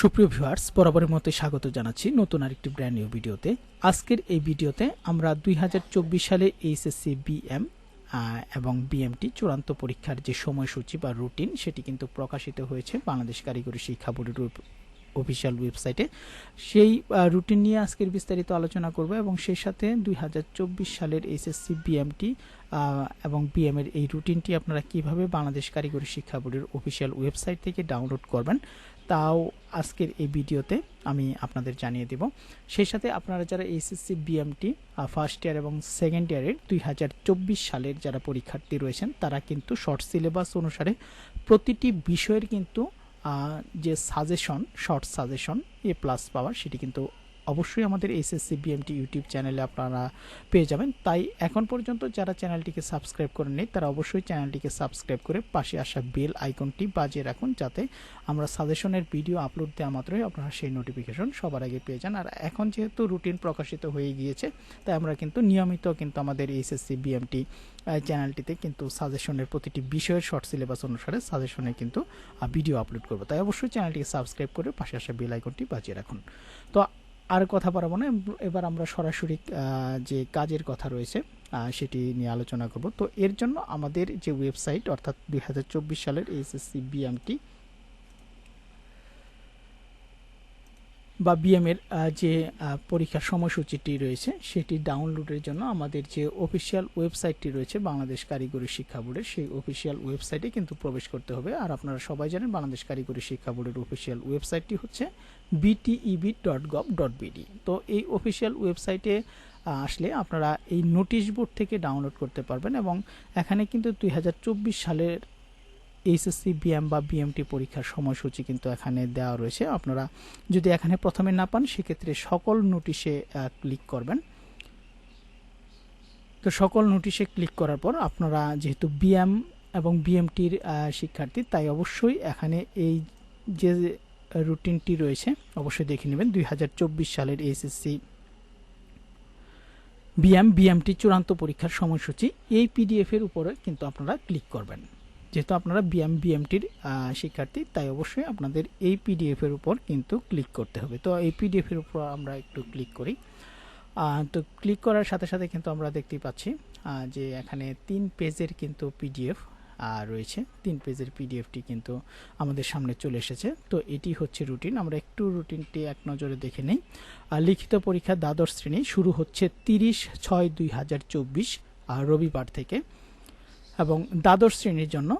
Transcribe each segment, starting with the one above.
সুপ্রিয় ভিউয়ার্স, বরাবরের মতো স্বাগত জানাচ্ছি নতুন আরেকটি ব্র্যান্ড নিউ ভিডিওতে। আজকের এই ভিডিওতে আমরা দুই সালে এইচএসসি বিএম এবং বিএমটি চূড়ান্ত পরীক্ষার যে সময়সূচি বা রুটিন সেটি কিন্তু প্রকাশিত হয়েছে বাংলাদেশ কারিগরি শিক্ষা বোর্ডের অফিসিয়াল ওয়েবসাইটে সেই রুটিন নিয়ে আজকের বিস্তারিত আলোচনা করব এবং সেই সাথে দুই হাজার চব্বিশ সালের এইচএসসি বিএমটি এবং বিএম এর এই রুটিনটি আপনারা কীভাবে বাংলাদেশ কারিগরি শিক্ষা বোর্ডের অফিসিয়াল ওয়েবসাইট থেকে ডাউনলোড করবেন তাও আজকের এই ভিডিওতে আমি আপনাদের জানিয়ে দেব। সেই সাথে আপনারা যারা এসএসসি বিএমটি ফার্স্ট ইয়ার এবং সেকেন্ড ইয়ারের দুই হাজার চব্বিশ সালের যারা পরীক্ষার্থী রয়েছেন, তারা কিন্তু শর্ট সিলেবাস অনুসারে প্রতিটি বিষয়ের কিন্তু যে suggestion short suggestion A plus পাওয়ার, সেটি কিন্তু অবশ্যই আমাদের এসএসসি বিএমটি ইউটিউব চ্যানেলে আপনারা পেয়ে যাবেন। তাই এখন পর্যন্ত যারা চ্যানেলটিকে সাবস্ক্রাইব করেননি, তারা অবশ্যই চ্যানেলটিকে সাবস্ক্রাইব করে পাশে আসা বেল আইকনটি বাজিয়ে রাখুন যাতে আমরা সাজেশনের ভিডিও আপলোড দেওয়া মাত্রই আপনারা সেই নোটিফিকেশন সবার আগে পেয়ে যান। আর এখন যেহেতু রুটিন প্রকাশিত হয়ে গিয়েছে, তাই আমরা কিন্তু নিয়মিত কিন্তু আমাদের এইচএসসি বিএমটি চ্যানেলটিতে কিন্তু সাজেশনের প্রতিটি বিষয়ের শর্ট সিলেবাস অনুসারে সাজেশনে কিন্তু ভিডিও আপলোড করব। তাই অবশ্যই চ্যানেলটিকে সাবস্ক্রাইব করে পাশে আসা বেল আইকনটি বাজিয়ে রাখুন। তো আর কথা পারব না। এবার আমরা সরাসরি যে কাজের কথা রয়েছে সেটি নিয়ে আলোচনা করব। তো এর জন্য আমাদের যে ওয়েবসাইট অর্থাৎ দু হাজার চব্বিশ সালের এসএসসি বিএমটি বা বিএমের যে পরীক্ষার সময়সূচিটি রয়েছে, সেটি ডাউনলোডের জন্য আমাদের যে অফিসিয়াল ওয়েবসাইটটি রয়েছে, বাংলাদেশ কারিগরি শিক্ষা বোর্ডের, সেই অফিসিয়াল ওয়েবসাইটে কিন্তু প্রবেশ করতে হবে। আর আপনারা সবাই জানেন, বাংলাদেশ কারিগরি শিক্ষা বোর্ডের অফিসিয়াল ওয়েবসাইটটি হচ্ছে BTEB dot gov dot BD তো এই অফিসিয়াল ওয়েবসাইটে আসলে আপনারা এই নোটিশ বোর্ড থেকে ডাউনলোড করতে পারবেন এবং এখানে কিন্তু দুই হাজার চব্বিশ সালের এইচএসসি বিএম বা বিএমটি পরীক্ষার সময়সূচি কিন্তু এখানে দেওয়া রয়েছে। আপনারা যদি এখানে প্রথমে না পান, সেক্ষেত্রে সকল নোটিশে ক্লিক করবেন। তো সকল নোটিশে ক্লিক করার পর আপনারা যেহেতু বিএম এবং বিএমটির শিক্ষার্থী, তাই অবশ্যই এখানে এই যে রুটিনটি রয়েছে, অবশ্যই দেখে নেবেন। দুই হাজার চব্বিশ সালের এইচএসসি বিএম বিএমটি চূড়ান্ত পরীক্ষার সময়সূচি, এই পিডিএফ এর উপরে কিন্তু আপনারা ক্লিক করবেন। যেহেতু আপনারা বিএম বিএমটির শিক্ষার্থী, তাই অবশ্যই আপনাদের এই পিডিএফ এর উপর কিন্তু ক্লিক করতে হবে। তো এই পিডিএফ এর উপর আমরা একটু ক্লিক করি। তো ক্লিক করার সাথে সাথে কিন্তু আমরা দেখতেই পাচ্ছি যে এখানে তিন পেজের কিন্তু পিডিএফ রয়েছে। তিন পেজের পিডিএফটি কিন্তু আমাদের সামনে চলে এসেছে। তো এটি হচ্ছে রুটিন আমরা একটু রুটিনটি এক নজরে দেখে নেই। লিখিত পরীক্ষা দ্বাদশ শ্রেণি শুরু হচ্ছে তিরিশ ছয় দুই হাজার চব্বিশ রবিবার থেকে। এবং দ্বাদশ শ্রেণির জন্য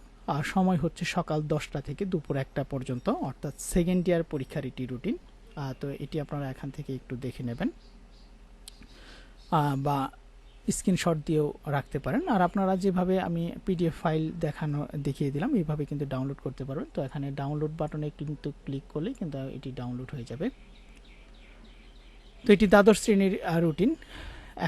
সময় হচ্ছে সকাল দশটা থেকে দুপুর একটা পর্যন্ত, অর্থাৎ সেকেন্ড ইয়ার পরীক্ষার এটি রুটিন তো এটি আপনারা এখান থেকে একটু দেখে নেবেন। বা স্ক্রিনশট দিয়েও রাখতে পারেন। আর আপনারা যেভাবে আমি পিডিএফ ফাইল দেখানো, দেখিয়ে দিলাম, এইভাবে কিন্তু ডাউনলোড করতে পারবেন। তো এখানে ডাউনলোড বাটনে কিন্তু ক্লিক করলেই কিন্তু এটি ডাউনলোড হয়ে যাবে। তো এটি দ্বাদশ শ্রেণির রুটিন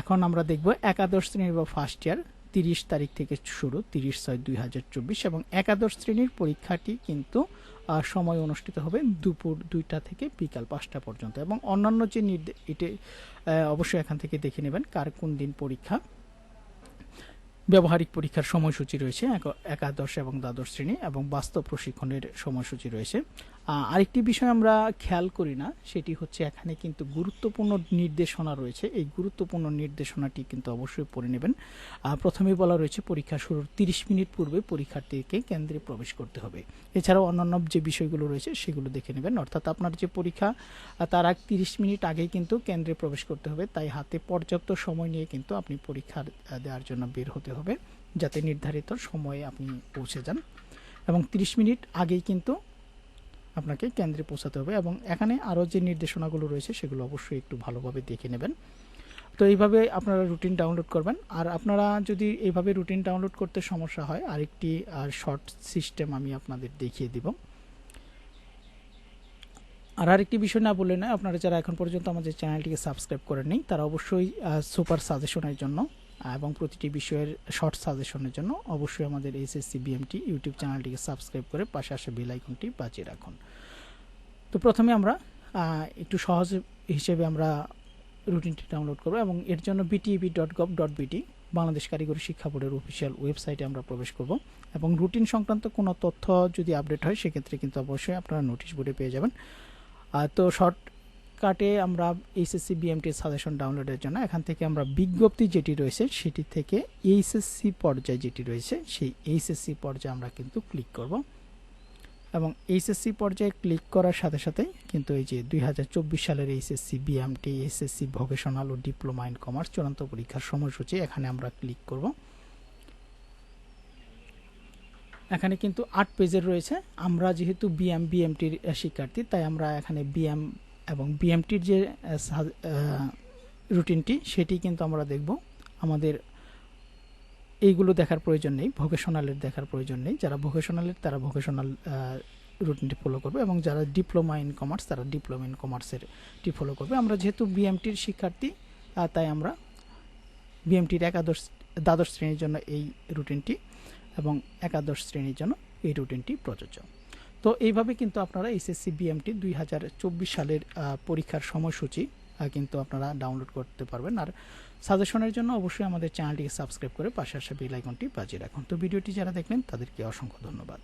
এখন আমরা দেখব একাদশ শ্রেণির বা ফার্স্ট ইয়ার তিরিশ তারিখ থেকে শুরু, তিরিশ ছয় দুই হাজার চব্বিশ এবং একাদশ শ্রেণির পরীক্ষাটি কিন্তু সময় অনুষ্ঠিত হবে দুপুর দুইটা থেকে বিকাল পাঁচটা পর্যন্ত এবং অন্যান্য যে নির্দেশ এটি অবশ্যই এখান থেকে দেখে নেবেন কার কোন দিন পরীক্ষা। ব্যবহারিক পরীক্ষার সময়সূচি রয়েছে একাদশ এবং দ্বাদশ শ্রেণি, এবং বাস্তব প্রশিক্ষণের সময়সূচি রয়েছে। আরেকটি বিষয় আমরা খেয়াল করি না, সেটি হচ্ছে এখানে কিন্তু গুরুত্বপূর্ণ নির্দেশনা রয়েছে। এই গুরুত্বপূর্ণ নির্দেশনাটি কিন্তু অবশ্যই পড়ে নেবেন। প্রথমেই বলা রয়েছে পরীক্ষা শুরুর তিরিশ মিনিট পূর্বে পরীক্ষার্থীকে কেন্দ্রে প্রবেশ করতে হবে। এছাড়াও অন্যান্য যে বিষয়গুলো রয়েছে, সেগুলো দেখে নেবেন। অর্থাৎ আপনার যে পরীক্ষা তার আগ তিরিশ মিনিট আগেই কিন্তু কেন্দ্রে প্রবেশ করতে হবে। তাই হাতে পর্যাপ্ত সময় নিয়ে কিন্তু আপনি পরীক্ষা দেওয়ার জন্য বের হতে হবে। যাতে নির্ধারিত সময়ে আপনি পৌঁছে যান। এবং তিরিশ মিনিট আগেই কিন্তু আপনাকে কেন্দ্রে পৌঁছাতে হবে এবং এখানে আরও যে নির্দেশনাগুলো রয়েছে, সেগুলো অবশ্যই একটু ভালোভাবে দেখে নেবেন। তো এইভাবে আপনারা রুটিন ডাউনলোড করবেন। আর আপনারা যদি এইভাবে রুটিন ডাউনলোড করতে সমস্যা হয়, আরেকটি আর শর্ট সিস্টেম আমি আপনাদের দেখিয়ে দিব। আর আরেকটি বিষয় না বললে না আপনারা যারা এখন পর্যন্ত আমাদের চ্যানেলটিকে সাবস্ক্রাইব করেননি, তারা অবশ্যই সুপার সাজেশনের জন্য এবং প্রতিটি বিষয়ের শর্ট সাজেশনের জন্য অবশ্যই আমাদের এসএসসি বিএমটি ইউটিউব চ্যানেলটিকে সাবস্ক্রাইব করে পাশে আসা বেল আইকনটি বাজিয়ে রাখুন। তো প্রথমে আমরা একটু সহজ হিসেবে আমরা রুটিনটি ডাউনলোড করব এবং এর জন্য বিটিইবি ডট গভ ডট বিটি বাংলাদেশ কারিগরি শিক্ষা বোর্ডের অফিসিয়াল ওয়েবসাইটে আমরা প্রবেশ করব এবং রুটিন সংক্রান্ত কোনো তথ্য যদি আপডেট হয়, সেক্ষেত্রে কিন্তু অবশ্যই আপনারা নোটিশ বোর্ডে পেয়ে যাবেন। তো তো শর্টকাটে আমরা এইচএসসি বিএমটির সাজেশন ডাউনলোডের জন্য এখান থেকে আমরা বিজ্ঞপ্তি যেটি রয়েছে সেটি থেকে এইচএসসি পর্যায়ে যেটি রয়েছে সেই এইচএসসি পর্যায়ে আমরা কিন্তু ক্লিক করব। এবং এইচএসসি পর্যায়ে ক্লিক করার সাথে সাথে কিন্তু এই যে দুই হাজার চব্বিশ সালের এইচএসসি বিএমটি এসএসসি ভোকেশনাল ও ডিপ্লোমা ইন কমার্স চূড়ান্ত পরীক্ষার সময়সূচি এখানে আমরা ক্লিক করব। এখানে কিন্তু আট পেজের রয়েছে। আমরা যেহেতু বিএম, বিএমটির শিক্ষার্থী, তাই আমরা এখানে বিএম এবং বিএমটির যে রুটিনটি, সেটি কিন্তু আমরা দেখব। আমাদের এইগুলো দেখার প্রয়োজন নেই, ভোকেশনালের দেখার প্রয়োজন নেই। যারা ভোকেশনালের, তারা ভোকেশনাল রুটিনটি ফলো করবে এবং যারা ডিপ্লোমা ইন কমার্স, তারা ডিপ্লোমা ইন কমার্সের টি ফলো করবে। আমরা যেহেতু বিএমটির শিক্ষার্থী তাই আমরা বিএমটির একাদশ, দ্বাদশ শ্রেণির জন্য এই রুটিনটি এবং একাদশ শ্রেণির জন্য এই রুটিনটি প্রযোজ্য। তো এইভাবে কিন্তু আপনারা এসএসসি বিএমটি দুই হাজার চব্বিশ সালের পরীক্ষার সময়সূচি কিন্তু আপনারা ডাউনলোড করতে পারবেন। আর সাজেশনের জন্য অবশ্যই আমাদের চ্যানেলটিকে সাবস্ক্রাইব করে পাশে আসা বেল আইকনটি বাজিয়ে রাখুন। তো ভিডিওটি যারা দেখলেন তাদেরকে অসংখ্য ধন্যবাদ।